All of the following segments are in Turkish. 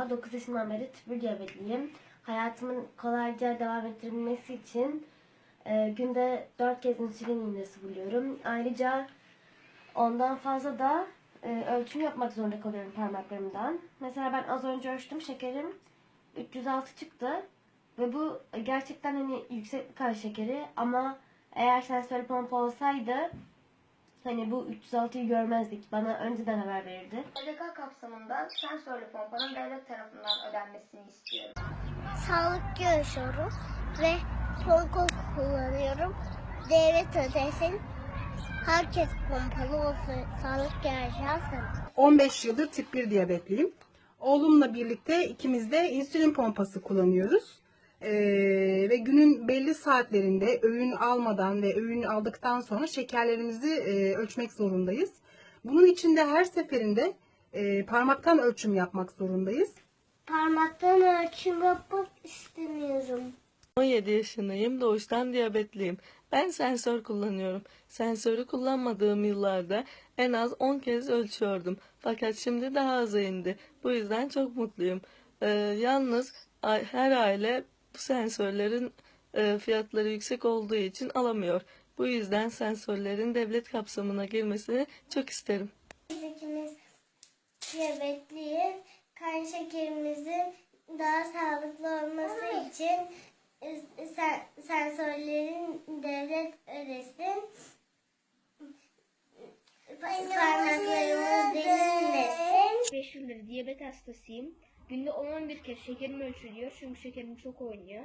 Taha. 9 yaşından beri tüp 1 diyabetliyim. Hayatımın kolayca devam ettirilmesi için e, günde 4 kez insülin iğnesi buluyorum. Ayrıca ondan fazla da e, ölçüm yapmak zorunda kalıyorum parmaklarımdan. Mesela ben az önce ölçtüm şekerim 306 çıktı. Ve bu gerçekten hani yüksek bir kan şekeri ama eğer sensörlü pompa olsaydı hani bu 306'yı görmezdik. Bana önceden haber verirdi. EDK kapsamında sensörlü pompanın devlet tarafından ödenmesini istiyorum. sağlıklı yaşıyorum ve pompa kullanıyorum. Devlet ödesin. Herkes pompalı olsun. Sağlıklı yaşarsın. 15 yıldır tip 1 diyabetliyim. Oğlumla birlikte ikimiz de insülin pompası kullanıyoruz. Ee, ve günün belli saatlerinde öğün almadan ve öğün aldıktan sonra şekerlerimizi e, ölçmek zorundayız. Bunun için de her seferinde e, parmaktan ölçüm yapmak zorundayız. Parmaktan ölçüm yapmak istemiyorum. 17 yaşındayım, doğuştan diyabetliyim. Ben sensör kullanıyorum. Sensörü kullanmadığım yıllarda en az 10 kez ölçüyordum. Fakat şimdi daha aza indi. Bu yüzden çok mutluyum. Ee, yalnız her aile bu sensörlerin e, fiyatları yüksek olduğu için alamıyor. Bu yüzden sensörlerin devlet kapsamına girmesini çok isterim. Biz ikimiz diyabetliyiz. Kan şekerimizin daha sağlıklı olması için e, sen, sensörlerin devlet ödesin. Parmaklarımız delinmesin. 5 yıldır diyabet hastasıyım. Günde 10-11 kez şekerim ölçülüyor çünkü şekerim çok oynuyor.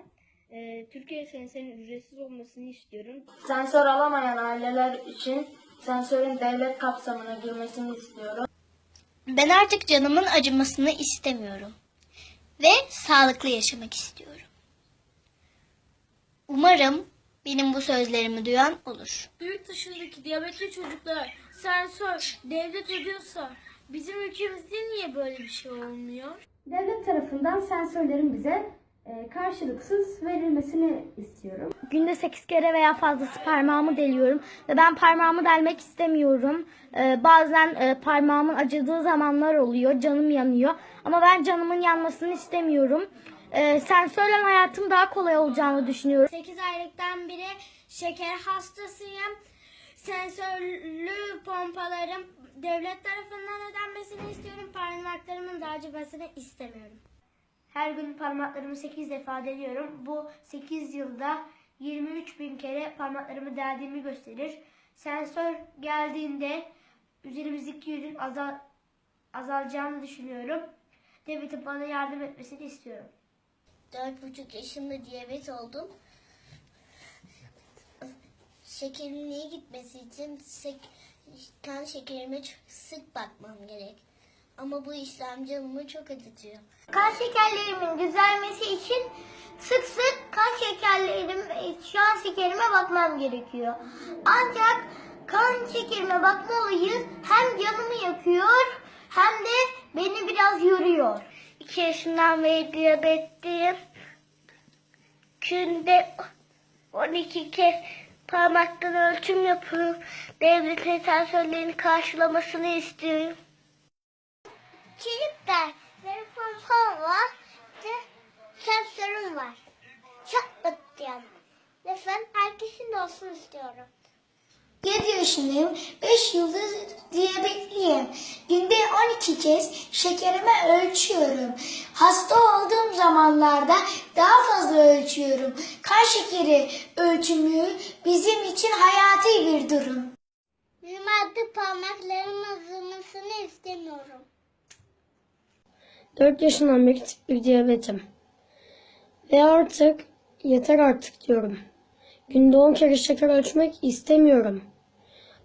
Ee, Türkiye sensörün ücretsiz olmasını istiyorum. Sensör alamayan aileler için sensörün devlet kapsamına girmesini istiyorum. Ben artık canımın acımasını istemiyorum. Ve sağlıklı yaşamak istiyorum. Umarım benim bu sözlerimi duyan olur. Yurt dışındaki diyabetli çocuklar sensör devlet ödüyorsa bizim ülkemizde niye böyle bir şey olmuyor? Devlet tarafından sensörlerin bize e, karşılıksız verilmesini istiyorum. Günde 8 kere veya fazlası parmağımı deliyorum ve ben parmağımı delmek istemiyorum. Ee, bazen e, parmağımın acıdığı zamanlar oluyor, canım yanıyor ama ben canımın yanmasını istemiyorum. Ee, sensörle hayatım daha kolay olacağını düşünüyorum. 8 aylıktan beri şeker hastasıyım. Sensörlü pompalarım devlet tarafından ödenmesini istiyorum. Parmaklarımın da istemiyorum. Her gün parmaklarımı 8 defa deliyorum. Bu 8 yılda 23 bin kere parmaklarımı deldiğimi gösterir. Sensör geldiğinde üzerimizdeki yükün azal, azalacağını düşünüyorum. Devletin bana yardım etmesini istiyorum. Dört buçuk yaşında diyabet oldum. Şekerimin iyi gitmesi için sek- kan şekerime çok sık bakmam gerek. Ama bu işlem canımı çok acıtıyor. Kan şekerlerimin düzelmesi için sık sık kan şekerlerim, şu an şekerime bakmam gerekiyor. Ancak kan şekerime bakma olayı hem canımı yakıyor hem de beni biraz yoruyor. İki yaşından beri diyabetliyim. Günde 12 kez parmaktan ölçüm yapıyorum. Devletin sensörlerini karşılamasını istiyorum. Çelik dersleri pompon var. Bir de sensörüm var. Çok mutluyum. Lütfen herkesin olsun istiyorum. 7 yaşındayım. 5 yıldır diyabetliyim. Günde 12 kez şekerimi ölçüyorum. Hasta olduğum zamanlarda daha fazla ölçüyorum. Kan şekeri ölçümü bizim için hayati bir durum. Benim artık parmaklarım azalmasını istemiyorum. 4 yaşından beri tip 1 diyabetim. Ve artık yeter artık diyorum. Günde 10 kere şeker ölçmek istemiyorum.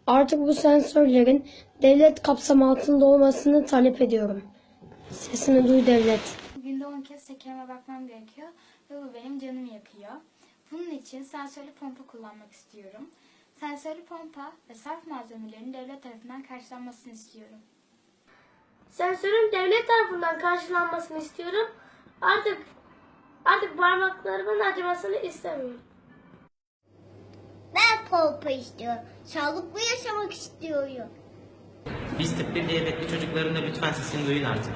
Artık bu sensörlerin devlet kapsamı altında olmasını talep ediyorum. Sesini duy devlet. Günde 10 kez şekerime bakmam gerekiyor ve bu benim canımı yakıyor. Bunun için sensörlü pompa kullanmak istiyorum. Sensörlü pompa ve sarf malzemelerin devlet tarafından karşılanmasını istiyorum. Sensörün devlet tarafından karşılanmasını istiyorum. Artık artık parmaklarımın acımasını istemiyorum. Pompa istiyorum. Sağlıklı yaşamak istiyorum. Biz 1 diyabetli çocukların da lütfen sesini duyun artık.